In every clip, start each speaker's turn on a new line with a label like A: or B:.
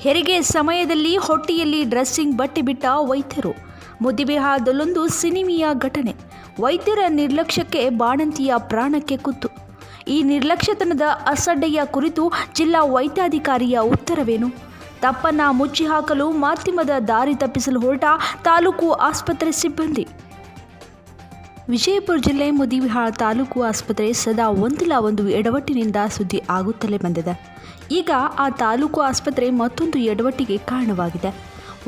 A: ಹೆರಿಗೆ ಸಮಯದಲ್ಲಿ ಹೊಟ್ಟೆಯಲ್ಲಿ ಡ್ರೆಸ್ಸಿಂಗ್ ಬಟ್ಟೆ ಬಿಟ್ಟ ವೈದ್ಯರು. ಮುದಿಬಿಹಾರದಲ್ಲೊಂದು ಸಿನಿಮೀಯ ಘಟನೆ. ವೈದ್ಯರ ನಿರ್ಲಕ್ಷ್ಯಕ್ಕೆ ಬಾಣಂತಿಯ ಪ್ರಾಣಕ್ಕೆ ಕುತ್ತು. ಈ ನಿರ್ಲಕ್ಷ್ಯತನದ ಅಸಡ್ಡೆಯ ಕುರಿತು ಜಿಲ್ಲಾ ವೈದ್ಯಾಧಿಕಾರಿಯ ಉತ್ತರವೇನು? ತಪ್ಪನ್ನ ಮುಚ್ಚಿ ಹಾಕಲು ಮಾಧ್ಯಮದ ದಾರಿ ತಪ್ಪಿಸಲು ಹೊರಟ ತಾಲೂಕು ಆಸ್ಪತ್ರೆ ಸಿಬ್ಬಂದಿ. ವಿಜಯಪುರ ಜಿಲ್ಲೆ ಮುದಿವಿಹಾಳ ತಾಲೂಕು ಆಸ್ಪತ್ರೆ ಸದಾ ಒಂದಿಲ್ಲ ಒಂದು ಎಡವಟ್ಟಿನಿಂದ ಸುದ್ದಿ ಆಗುತ್ತಲೇ ಬಂದಿದೆ. ಈಗ ಆ ತಾಲೂಕು ಆಸ್ಪತ್ರೆ ಮತ್ತೊಂದು ಎಡವಟ್ಟಿಗೆ ಕಾರಣವಾಗಿದೆ.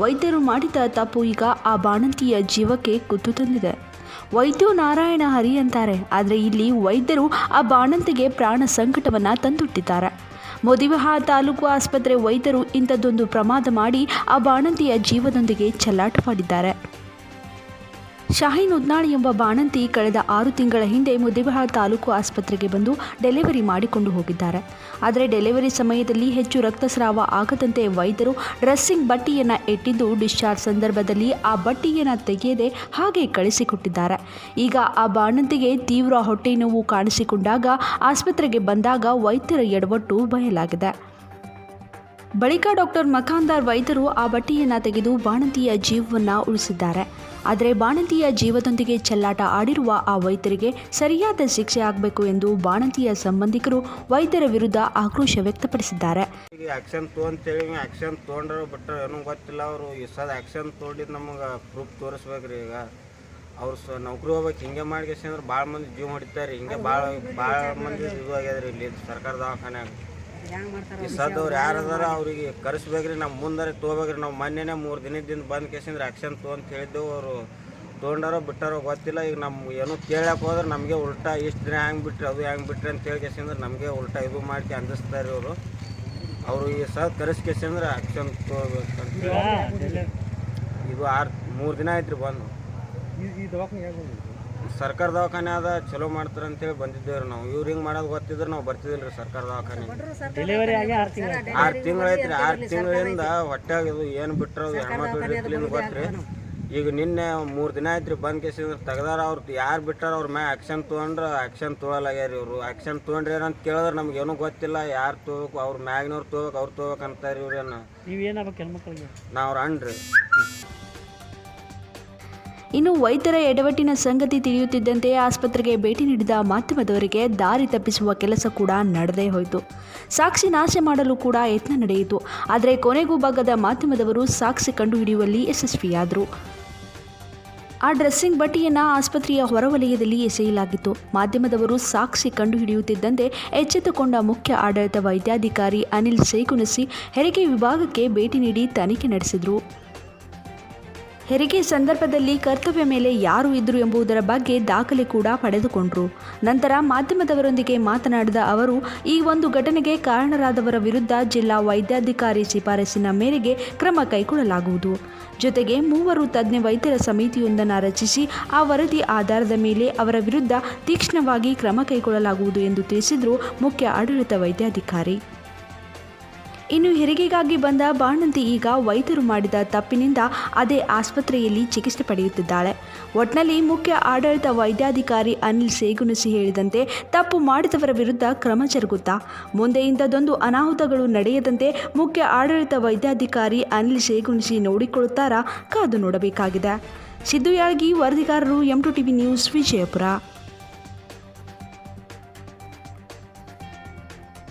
A: ವೈದ್ಯರು ಮಾಡಿದ ತಪ್ಪು ಈಗ ಆ ಬಾಣಂತಿಯ ಜೀವಕ್ಕೆ ಕುತ್ತು ತಂದಿದೆ. ವೈದ್ಯು ನಾರಾಯಣ ಹರಿ ಅಂತಾರೆ, ಆದರೆ ಇಲ್ಲಿ ವೈದ್ಯರು ಆ ಬಾಣಂತಿಗೆ ಪ್ರಾಣ ಸಂಕಟವನ್ನು ತಂದುಟ್ಟಿದ್ದಾರೆ. ಮುದಿವಿಹಾಳ ತಾಲೂಕು ಆಸ್ಪತ್ರೆ ವೈದ್ಯರು ಇಂಥದ್ದೊಂದು ಪ್ರಮಾದ ಮಾಡಿ ಆ ಬಾಣಂತಿಯ ಜೀವದೊಂದಿಗೆ ಚೆಲ್ಲಾಟವಾಡಿದ್ದಾರೆ ಶಾಹೀನ್ ಉದ್ನಾಳಿ ಎಂಬ ಬಾಣಂತಿ ಕಳೆದ ಆರು ತಿಂಗಳ ಹಿಂದೆ ಮುದ್ದೇಬಿಹಾಳ ತಾಲೂಕು ಆಸ್ಪತ್ರೆಗೆ ಬಂದು ಡೆಲಿವರಿ ಮಾಡಿಕೊಂಡು ಹೋಗಿದ್ದಾರೆ. ಆದರೆ ಡೆಲಿವರಿ ಸಮಯದಲ್ಲಿ ಹೆಚ್ಚು ರಕ್ತಸ್ರಾವ ಆಗದಂತೆ ವೈದ್ಯರು ಡ್ರೆಸ್ಸಿಂಗ್ ಬಟ್ಟೆಯನ್ನು ಇಟ್ಟಿದ್ದು ಡಿಸ್ಚಾರ್ಜ್ ಸಂದರ್ಭದಲ್ಲಿ ಆ ಬಟ್ಟೆಯನ್ನು ತೆಗೆಯದೆ ಹಾಗೆ ಕಳಿಸಿಕೊಟ್ಟಿದ್ದಾರೆ. ಈಗ ಆ ಬಾಣಂತಿಗೆ ತೀವ್ರ ಹೊಟ್ಟೆ ನೋವು ಕಾಣಿಸಿಕೊಂಡಾಗ ಆಸ್ಪತ್ರೆಗೆ ಬಂದಾಗ ವೈದ್ಯರ ಎಡವಟ್ಟು ಬಯಲಾಗಿದೆ. ಬಳಿಕ ಡಾಕ್ಟರ್ ಮಖಾಂದಾರ್ ವೈದ್ಯರು ಆ ಬಟ್ಟೆಯನ್ನು ತೆಗೆದು ಬಾಣಂತಿಯ ಜೀವವನ್ನು ಉಳಿಸಿದ್ದಾರೆ. ಆದರೆ ಬಾಣಂತಿಯ ಜೀವದೊಂದಿಗೆ ಚೆಲ್ಲಾಟ ಆಡಿರುವ ಆ ವೈದ್ಯರಿಗೆ ಸರಿಯಾದ ಶಿಕ್ಷೆ ಆಗಬೇಕು ಎಂದು ಬಾಣಂತಿಯ ಸಂಬಂಧಿಕರು ವೈದ್ಯರ ವಿರುದ್ಧ ಆಕ್ರೋಶ ವ್ಯಕ್ತಪಡಿಸಿದ್ದಾರೆ.
B: ಆಕ್ಷನ್ ತೊಗೊಂತೇಳಿ ಆ್ಯಕ್ಷನ್ ತೊಗೊಂಡ್ರೆ ಬಟ್ ಏನೂ ಗೊತ್ತಿಲ್ಲ ಅವರು. ಆ್ಯಕ್ಷನ್ ತೊಗೊಂಡಿದ್ದು ನಮಗೆ ಪ್ರೂಫ್ ತೋರಿಸ್ಬೇಕ್ರಿ ಈಗ. ಅವ್ರು ಸ ನೌಕರಿ ಹೋಗ್ಬೇಕು, ಹಿಂಗೆ ಮಾಡ್ಕೇಸಿ ಅಂದ್ರೆ ಭಾಳ ಮಂದಿ ಜೀವ ಹೊಡಿತಾರೆ ಹಿಂಗೆ ಭಾಳ ಭಾಳ ಮಂದಿ ಇದು ಆಗ್ಯದ್ರಿ ಇಲ್ಲಿ ಸರ್ಕಾರ ದವಾಖಾನ್ಯಾಗ. ಈ ಸದವ್ರು ಯಾರದಾರ ಅವ್ರಿಗೆ ಕರೆಸ್ಬೇಕ್ರಿ ನಮ್ಮ ಮುಂದಾರೆ ತೊಗೋಬೇಕ್ರಿ ನಾವು ಮೊನ್ನೆನೇ ಮೂರು ದಿನದಿಂದ ಬಂದು ಕೇಸಿಂದ್ರೆ ಆ್ಯಕ್ಷನ್ ಅಂತ ಹೇಳಿದ್ದೆವು ಅವರು ತೊಗೊಂಡಾರೋ ಬಿಟ್ಟಾರೋ ಗೊತ್ತಿಲ್ಲ ಈಗ ನಮ್ಮ ಏನೂ ಕೇಳಕ್ಕೆ ಹೋದ್ರೆ ನಮಗೆ ಉಲ್ಟಾ ಇಷ್ಟು ದಿನ ಹ್ಯಾಂಗೆ ಬಿಟ್ರಿ ಅದು ಹೆಂಗೆ ಬಿಟ್ರಿ ಅಂತ ಹೇಳಿ ಕೇಸಿಂದ್ರೆ ನಮಗೆ ಉಲ್ಟಾ ಇದು ಮಾಡಿ ಅಂದಿಸ್ತಾರೆ ಅವರು. ಅವರು ಈ ಸದ್ ಕರೆಸ್ಕೇಸಿಂದ್ರೆ ಆ್ಯಕ್ಷನ್ ತೊಗೋಬೇಕಂತ ಇದು ಆರು ಮೂರು ದಿನ ಆಯ್ತು ರೀ ಬಂದು ಸರ್ಕಾರ ದವಾಖಾನೆ ಅದ ಚಲೋ ಮಾಡ್ತಾರೆ ಅಂತೇಳಿ ಬಂದಿದ್ದೇವ್ರಿ ನಾವು. ಇವ್ರು ಹಿಂಗೆ ಮಾಡೋದು ಗೊತ್ತಿದ್ರೆ ನಾವು ಬರ್ತಿದಿಲ್ಲ ರೀ ಸರ್ಕಾರ ದವಾಖಾನೆ.
C: ಡೆಲಿವರಿ ಆಗಿ ಆರು ತಿಂಗಳು
B: ಆರು ತಿಂಗಳು ಐತ್ರಿ ಆರು ತಿಂಗಳಿಂದ ಹೊಟ್ಯಾಗ ಇದು ಏನು ಬಿಟ್ರ ಹೆಣ್ಮಕ್ಳು ಗೊತ್ತ್ರಿ. ಈಗ ನಿನ್ನೆ ಮೂರು ದಿನ ಆಯ್ತು ರೀ ಬಂದ್ ಕೇಸಿಂದ್ರೆ ತೆಗ್ದಾರ ಅವ್ರು ಯಾರು ಬಿಟ್ಟಾರ ಅವ್ರ ಮ್ಯಾಗ ಆ್ಯಕ್ಷನ್ ತೊಗೊಂಡ್ರೆ ಆ್ಯಕ್ಷನ್ ತೊಗೊಲಾಗ್ಯಾರ ಇವರು. ಆ್ಯಕ್ಷನ್ ತೊಗೊಂಡ್ರಿ ಏನಂತ ಕೇಳಿದ್ರೆ ನಮ್ಗೆ ಏನೂ ಗೊತ್ತಿಲ್ಲ. ಯಾರು ತೊಗೋಬೇಕು ಅವ್ರ ಮ್ಯಾಗ್ನವ್ರು ತೊಗೋಬೇಕು ಅವ್ರು ತೊಗೋಬೇಕು ಅಂತಾರೆ ಇವ್ರೇನು.
C: ನೀವು ಏನಾಗಬೇಕು ಹೆಣ್ಮಕ್ಳಿಗೆ?
B: ನಾವು ಅಣ್ಣ್ರಿ ಅಣ್ರಿ
A: ಇನ್ನು ವೈದ್ಯರ ಎಡವಟ್ಟಿನ ಸಂಗತಿ ತಿಳಿಯುತ್ತಿದ್ದಂತೆ ಆಸ್ಪತ್ರೆಗೆ ಭೇಟಿ ನೀಡಿದ ಮಾಧ್ಯಮದವರಿಗೆ ದಾರಿ ತಪ್ಪಿಸುವ ಕೆಲಸ ಕೂಡ ನಡೆದೇ ಹೋಯಿತು. ಸಾಕ್ಷಿ ನಾಶ ಮಾಡಲು ಕೂಡ ಯತ್ನ ನಡೆಯಿತು. ಆದರೆ ಕೊನೆಗೂ ಭಾಗದ ಮಾಧ್ಯಮದವರು ಸಾಕ್ಷಿ ಕಂಡುಹಿಡಿಯುವಲ್ಲಿ ಯಶಸ್ವಿಯಾದರು. ಆ ಡ್ರೆಸ್ಸಿಂಗ್ ಬಟ್ಟೆಯನ್ನು ಆಸ್ಪತ್ರೆಯ ಹೊರವಲಯದಲ್ಲಿ ಎಸೆಯಲಾಗಿತ್ತು. ಮಾಧ್ಯಮದವರು ಸಾಕ್ಷಿ ಕಂಡುಹಿಡಿಯುತ್ತಿದ್ದಂತೆ ಎಚ್ಚೆತ್ತುಕೊಂಡ ಮುಖ್ಯ ಆಡಳಿತ ವೈದ್ಯಾಧಿಕಾರಿ ಅನಿಲ್ ಸೈಕುಣಸಿ ಹೆರಿಗೆ ವಿಭಾಗಕ್ಕೆ ಭೇಟಿ ನೀಡಿ ತನಿಖೆ ನಡೆಸಿದರು. ಹೆರಿಗೆ ಸಂದರ್ಭದಲ್ಲಿ ಕರ್ತವ್ಯ ಮೇಲೆ ಯಾರು ಇದ್ದರು ಎಂಬುದರ ಬಗ್ಗೆ ದಾಖಲೆ ಕೂಡ ಪಡೆದುಕೊಂಡರು. ನಂತರ ಮಾಧ್ಯಮದವರೊಂದಿಗೆ ಮಾತನಾಡಿದ ಅವರು, ಈ ಒಂದು ಘಟನೆಗೆ ಕಾರಣರಾದವರ ವಿರುದ್ಧ ಜಿಲ್ಲಾ ವೈದ್ಯಾಧಿಕಾರಿ ಶಿಫಾರಸಿನ ಮೇರೆಗೆ ಕ್ರಮ ಕೈಗೊಳ್ಳಲಾಗುವುದು. ಜೊತೆಗೆ ಮೂವರು ತಜ್ಞ ವೈದ್ಯರ ಸಮಿತಿಯೊಂದನ್ನು ರಚಿಸಿ, ಆ ವರದಿ ಆಧಾರದ ಮೇಲೆ ಅವರ ವಿರುದ್ಧ ತೀಕ್ಷ್ಣವಾಗಿ ಕ್ರಮ ಕೈಗೊಳ್ಳಲಾಗುವುದು ಎಂದು ತಿಳಿಸಿದರು ಮುಖ್ಯ ಆಡಳಿತ ವೈದ್ಯಾಧಿಕಾರಿ. ಇನ್ನು ಹೆರಿಗೆಗಾಗಿ ಬಂದ ಬಾಣಂತಿ ಈಗ ವೈದ್ಯರು ಮಾಡಿದ ತಪ್ಪಿನಿಂದ ಅದೇ ಆಸ್ಪತ್ರೆಯಲ್ಲಿ ಚಿಕಿತ್ಸೆ ಪಡೆಯುತ್ತಿದ್ದಾಳೆ. ಒಟ್ನಲ್ಲಿ ಮುಖ್ಯ ಆಡಳಿತ ವೈದ್ಯಾಧಿಕಾರಿ ಅನಿಲ್ ಸೇಗುನಸಿ ಹೇಳಿದಂತೆ ತಪ್ಪು ಮಾಡಿದವರ ವಿರುದ್ಧ ಕ್ರಮ ಜರುಗುತ್ತಾ. ಮುಂದೆ ಇಂಥದ್ದೊಂದು ಅನಾಹುತಗಳು ನಡೆಯದಂತೆ ಮುಖ್ಯ ಆಡಳಿತ ವೈದ್ಯಾಧಿಕಾರಿ ಅನಿಲ್ ಸೇಗುನಸಿ ನೋಡಿಕೊಳ್ಳುತ್ತಾರಾ ಕಾದು ನೋಡಬೇಕಾಗಿದೆ. Siddu Yalagi ವರದಿಗಾರರು M two TV news Vijayapura.